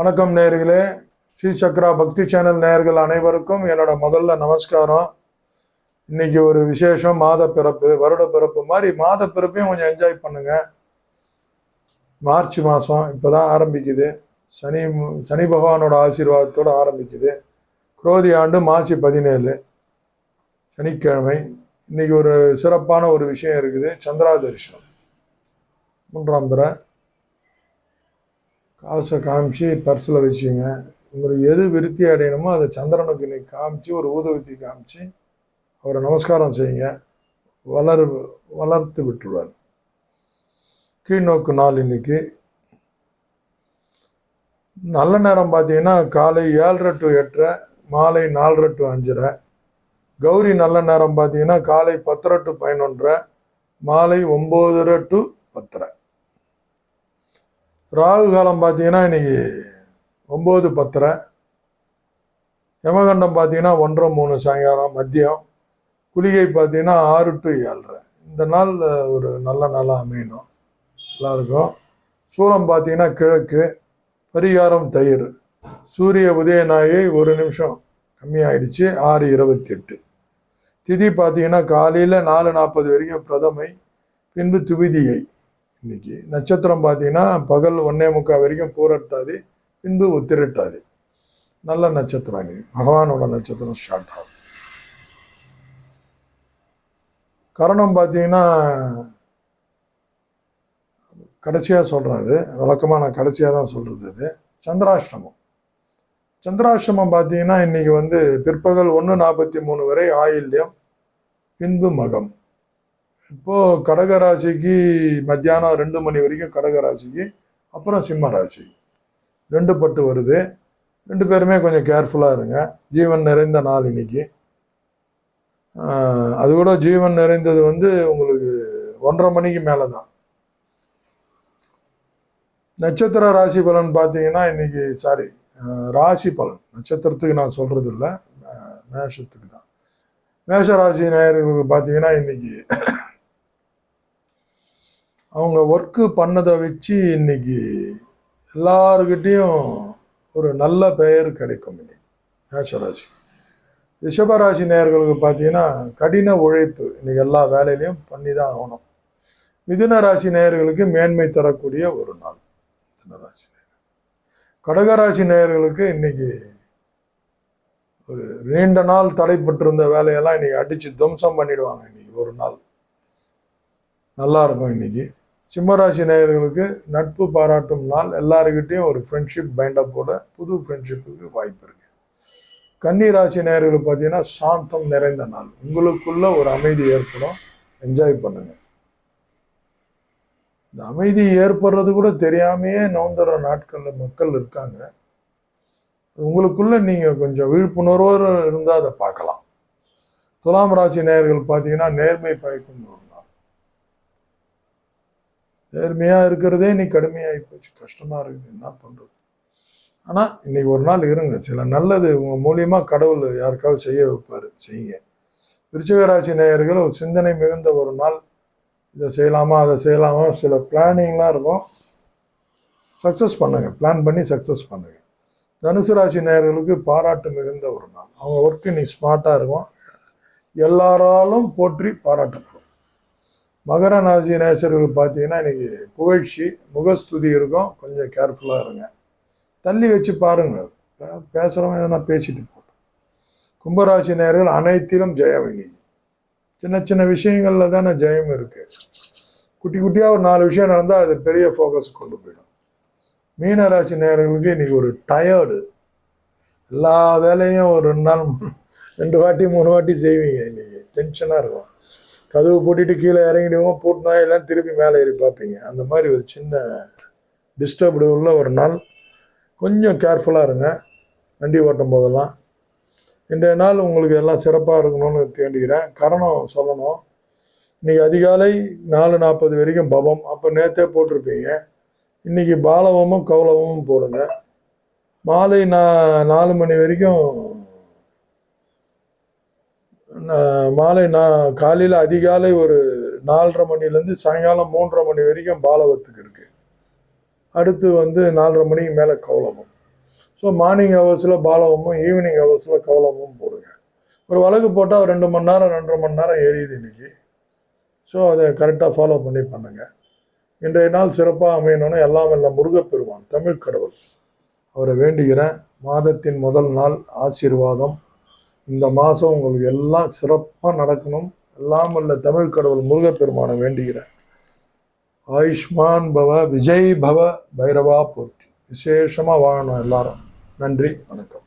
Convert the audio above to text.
வணக்கம் நேர்களே ஸ்ரீ சக்ரா பக்தி சேனல் நேயர்கள் அனைவருக்கும் என்னோட முதல்ல நமஸ்காரம். இன்னைக்கு ஒரு விசேஷம் மாத பிறப்பு வருட பிறப்பு மாதிரி மாத பிறப்பையும் கொஞ்சம் என்ஜாய் பண்ணுங்க. மார்ச் மாதம் இப்போ தான் ஆரம்பிக்குது. சனி சனி பகவானோட ஆசீர்வாதத்தோடு ஆரம்பிக்குது. குரோதி ஆண்டு மாசி பதினேழு. சனிக்கிழமை. இன்னைக்கு ஒரு சிறப்பான ஒரு விஷயம் இருக்குது. சந்திரா தரிசனம் மூன்றாம் பிற. காசை காமிச்சு பர்ஸில் வச்சுங்க. உங்களுக்கு எது விருத்தி அடையணுமோ அதை சந்திரனுக்கு இன்னைக்கு காமிச்சு ஒரு ஊதுவத்தி காமிச்சு அவரை நமஸ்காரம் செய்யுங்க. வளர் வளர்த்து விட்டுருவார். கீழ்நோக்கு நாள் இன்னைக்கு. நல்ல நேரம் பார்த்தீங்கன்னா காலை ஏழரை டு எட்டரை மாலை நாலரை டு அஞ்சரை. கௌரி நல்ல நேரம் பார்த்தீங்கன்னா காலை பத்தரை டு பதினொன்றரை மாலை ஒம்போதரை டு பத்தரை. ராகு காலம் பார்த்தீங்கன்னா இன்னைக்கு ஒம்பது பத்தரை. யமகண்டம் பார்த்தீங்கன்னா ஒன்றரை மூணு சாயங்காலம் மதியம். குளிகை பார்த்தீங்கன்னா ஆறு டு ஏழரை. இந்த நாள் ஒரு நல்ல நாளாக அமையணும். நல்லாயிருக்கும். சூலம் பார்த்தீங்கன்னா கிழக்கு. பரிகாரம் தயிர். சூரிய உதயநாயை ஒரு நிமிஷம். கம்மியாயிடுச்சு. ஆறு இருபத்தி எட்டு திதி பார்த்தீங்கன்னா காலையில் நாலு நாற்பது வரைக்கும் பிரதமை. பின்பு துவிதியை. இன்னைக்கு. நட்சத்திரம் பார்த்தீங்கன்னா பகல் ஒன்னே முக்கால் வரைக்கும் பூரட்டாது பின்பு உத்திரட்டாது நல்ல நட்சத்திரம் இன்னைக்கு பகவானோட நட்சத்திரம் ஸ்டார்ட் ஆகும். கரணம் பார்த்தீங்கன்னா கடைசியாக சொல்கிறேன் அது. வழக்கமாக நான் கடைசியாக தான் சொல்கிறது அது. சந்திராஷ்டமம். சந்திராஷ்டமம் பார்த்தீங்கன்னா இன்னைக்கு வந்து பிற்பகல் ஒன்று நாற்பத்தி மூணு வரை ஆயில்யம் பின்பு மகம். இப்போது கடகராசிக்கு மத்தியானம் ரெண்டு மணி வரைக்கும் கடகராசிக்கு அப்புறம் சிம்ம ராசி ரெண்டு பட்டு வருது. ரெண்டு பேருமே கொஞ்சம் கேர்ஃபுல்லாக இருங்க. ஜீவன் நிறைந்த நாள் இன்னைக்கு. அது கூட ஜீவன் நிறைந்தது வந்து உங்களுக்கு ஒன்றரை மணிக்கு மேலே தான் நட்சத்திர ராசி பலன் பார்த்தீங்கன்னா இன்னைக்கு சாரி ராசி பலன். நட்சத்திரத்துக்கு நான் சொல்கிறது இல்லை மேஷத்துக்கு தான். மேஷ ராசி நேயர்களுக்கு பார்த்தீங்கன்னா இன்னைக்கு அவங்க ஒர்க்கு பண்ணதை வச்சு இன்னைக்கு எல்லாருக்கிட்டேயும் ஒரு நல்ல பெயர் கிடைக்கும் இன்னைக்கு. மேஷராசி. ரிஷபராசி நேர்களுக்கு பார்த்தீங்கன்னா கடின உழைப்பு இன்னைக்கு எல்லா வேலையிலையும் பண்ணி தான் ஆகணும். மிதுன ராசி நேயர்களுக்கு மேன்மை தரக்கூடிய ஒரு நாள். மிதுன ராசி கடகராசி நேயர்களுக்கு இன்னைக்கு ஒரு நீண்ட நாள் தடைப்பட்டிருந்த வேலையெல்லாம் இன்னைக்கு அடிச்சு துவம்சம் பண்ணிடுவாங்க இன்னைக்கு ஒரு நாள். நல்லா இருக்கும் இன்னைக்கு. சிம்மராசி நேயர்களுக்கு நட்பு பாராட்டும் நாள். எல்லாருக்கிட்டையும் ஒரு ஃப்ரெண்ட்ஷிப் பைண்டப்போட புது ஃப்ரெண்ட்ஷிப்புக்கு வாய்ப்பு இருக்கு. கன்னி ராசி நேயர்களுக்கு பார்த்தீங்கன்னா சாந்தம் நிறைந்த நாள். உங்களுக்குள்ள ஒரு அமைதி ஏற்படும். என்ஜாய் பண்ணுங்க. இந்த அமைதி ஏற்படுறது கூட தெரியாமையே நவுந்துற நாட்களில் மக்கள் இருக்காங்க. உங்களுக்குள்ள நீங்கள் கொஞ்சம் விழிப்புணர்வோடு இருந்தால் அதை பார்க்கலாம். துலாம் ராசி நேயர்கள் பார்த்தீங்கன்னா நேர்மை பயக்கும் நேர்மையாக இருக்கிறதே இன்னைக்கு கடுமையாகி போச்சு. கஷ்டமாக இருக்குது. என்ன பண்ணுறது ஆனால் இன்னைக்கு ஒரு நாள் இருங்க. சில நல்லது உங்கள் மூலியமாக கடவுள் யாருக்காவது செய்ய வைப்பார். செய்யுங்க. விருச்சிகராசி நேயர்கள் ஒரு சிந்தனை மிகுந்த ஒரு நாள். இதை செய்யலாமா அதை செய்யலாமா? சில பிளானிங்லாம் இருக்கும். சக்ஸஸ் பண்ணுங்க. பிளான் பண்ணி சக்ஸஸ் பண்ணுங்க. தனுசு ராசி நேயர்களுக்கு பாராட்டு மிகுந்த ஒரு நாள். அவங்க ஒர்க்கு நீ ஸ்மார்ட்டாக இருக்கும். எல்லாராலும் போற்றி பாராட்டப்படும். மகர ராசி நேசர்கள் பார்த்தீங்கன்னா இன்னைக்கு புகழ்ச்சி முகஸ்துதி இருக்கும். கொஞ்சம் கேர்ஃபுல்லாக இருங்க. தள்ளி வச்சு பாருங்கள் பேசுகிறவங்க எதனா பேசிட்டு போட்டோம் கும்பராசி நேர்கள் அனைத்திலும் ஜெயம் இன்னைக்கு. சின்ன சின்ன விஷயங்களில் தானே ஜெயம் இருக்குது குட்டி குட்டியாக ஒரு நாலு விஷயம் நடந்தால் அது பெரிய ஃபோக்கஸ் கொண்டு போயிடும். மீனராசி நேர்களுக்கு இன்னைக்கு ஒரு டயர்டு எல்லா வேலையும் ஒரு ரெண்டு நாள் ரெண்டு வாட்டி மூணு வாட்டி செய்வீங்க இன்னைக்கு. டென்ஷனாக இருக்கும். கதவு போட்டுட்டு கீழே இறங்கிடுவோம். பூட்டினா எல்லாம் திருப்பி மேலே ஏறி பார்ப்பீங்க. அந்த மாதிரி ஒரு சின்ன டிஸ்டர்ப்டு உள்ள ஒரு நாள். கொஞ்சம் கேர்ஃபுல்லாக இருங்க. வண்டி ஓட்டும் போதெல்லாம். இன்றைய நாள் உங்களுக்கு எல்லாம் சிறப்பாக இருக்கணும்னு தேண்டிக்கிறேன் கரணம் சொல்லணும். இன்னைக்கு அதிகாலை நாலு நாற்பது வரைக்கும் பவம். அப்போ நேற்றே போட்டிருப்பீங்க. இன்னைக்கு பாலவமும் கௌலவமும் போடுங்க. மாலை நான் நாலு மணி வரைக்கும் மாலை நான் காலையில் அதிகாலை ஒரு நாலரை மணிலேருந்து சாயங்காலம் மூன்றரை மணி வரைக்கும் பாலவத்துக்கு இருக்குது அடுத்து வந்து நாலரை மணிக்கு மேலே கவலமும் ஸோ மார்னிங் ஹவர்ஸில் பாலவமும் ஈவினிங் ஹவர்ஸில் கவலமும் போடுங்க. ஒரு வழக்கு போட்டால் ரெண்டு மணி நேரம் ரெண்டரை மணி நேரம் எரியுது இன்றைக்கி ஸோ அதை கரெக்டாக ஃபாலோ பண்ணி பண்ணுங்கள் இன்றைய நாள் சிறப்பாக அமையணும்னு எல்லாம் எல்லாம் முருகப்பெருவான் தமிழ் கடவுள். அவரை வேண்டுகிறேன். மாதத்தின் முதல் நாள் ஆசீர்வாதம். இந்த மாதம் உங்களுக்கு எல்லாம் சிறப்பாக நடக்கணும். எல்லாம் உள்ள தமிழ் கடவுள் முருகப்பெருமானை வேண்டுகிறேன். ஆயுஷ்மான் பவ விஜய் பவ பைரவா போற்றி. விசேஷமாக வாழணும் எல்லாரும். நன்றி வணக்கம்.